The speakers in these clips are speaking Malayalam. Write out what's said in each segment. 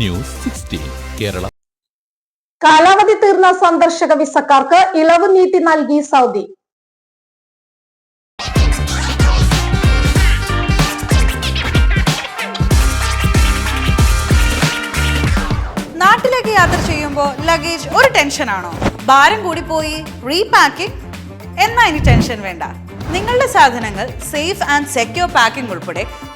News sixteen Kerala. കാലാവധി തീർന്ന സന്ദർശക വിസക്കാർക്ക് ഇളവ് നീട്ടി നൽകി സൗദി. നാട്ടിലേക്ക് യാത്ര ചെയ്യുമ്പോൾ ലഗേജ് ഒരു ടെൻഷനാണോ ഭാരം കൂടി പോയി റീപാക്കിംഗ് എന്നാ ഇനി ടെൻഷൻ വേണ്ട. നിങ്ങളുടെ സാധനങ്ങൾ സേഫ് ആൻഡ് സെക്യൂർ പാക്കിംഗ് ഉൾപ്പെടെ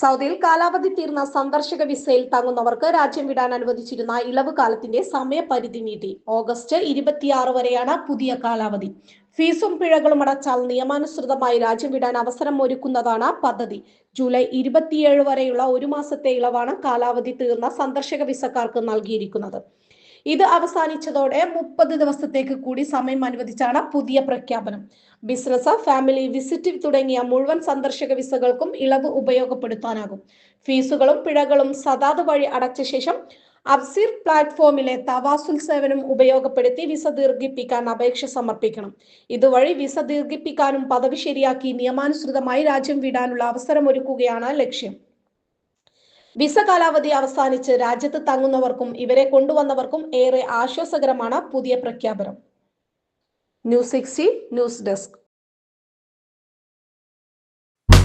സൗദിയിൽ കാലാവധി തീർന്ന സന്ദർശക വിസയിൽ തങ്ങുന്നവർക്ക് രാജ്യം വിടാൻ അനുവദിച്ചിരുന്ന ഇളവ് കാലത്തിന്റെ സമയപരിധി നീട്ടി. ഓഗസ്റ്റ് ഇരുപത്തിയാറ് വരെയാണ് പുതിയ കാലാവധി. ഫീസും പിഴകളും അടച്ചാൽ നിയമാനുസൃതമായി രാജ്യം വിടാൻ അവസരം ഒരുക്കുന്നതാണ് പദ്ധതി. ജൂലൈ ഇരുപത്തിയേഴ് വരെയുള്ള ഒരു മാസത്തെ ഇളവാണ് കാലാവധി തീർന്ന സന്ദർശക വിസക്കാർക്ക് നൽകിയിരിക്കുന്നത്. ഇത് അവസാനിച്ചതോടെ മുപ്പത് ദിവസത്തേക്ക് കൂടി സമയം അനുവദിച്ചാണ് പുതിയ പ്രഖ്യാപനം. ബിസിനസ് ഫാമിലി വിസിറ്റ് തുടങ്ങിയ മുഴുവൻ സന്ദർശക വിസകൾക്കും ഇളവ് ഉപയോഗപ്പെടുത്താനാകും. ഫീസുകളും പിഴകളും സദാത് വഴി അടച്ച ശേഷം അബ്സീർ പ്ലാറ്റ്ഫോമിലെ തവാസുൽ സേവനം ഉപയോഗപ്പെടുത്തി വിസ ദീർഘിപ്പിക്കാൻ അപേക്ഷ സമർപ്പിക്കണം. ഇതുവഴി വിസ ദീർഘിപ്പിക്കാനും പദവി ശരിയാക്കി നിയമാനുസൃതമായി രാജ്യം വിടാനുള്ള അവസരം ഒരുക്കുകയാണ് ലക്ഷ്യം. വിസ കാലാവധി അവസാനിച്ച് രാജ്യത്ത് തങ്ങുന്നവർക്കും ഇവരെ കൊണ്ടുവന്നവർക്കും ഏറെ ആശ്വാസകരമാണ് പുതിയ പ്രഖ്യാപനം. News sixty news desk.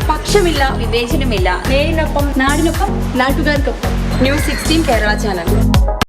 പക്ഷമില്ല വിവേചനമില്ല. നേരിനൊപ്പം നാടിനൊപ്പം നാട്ടുകാർക്കൊപ്പം. News sixteen Kerala channel.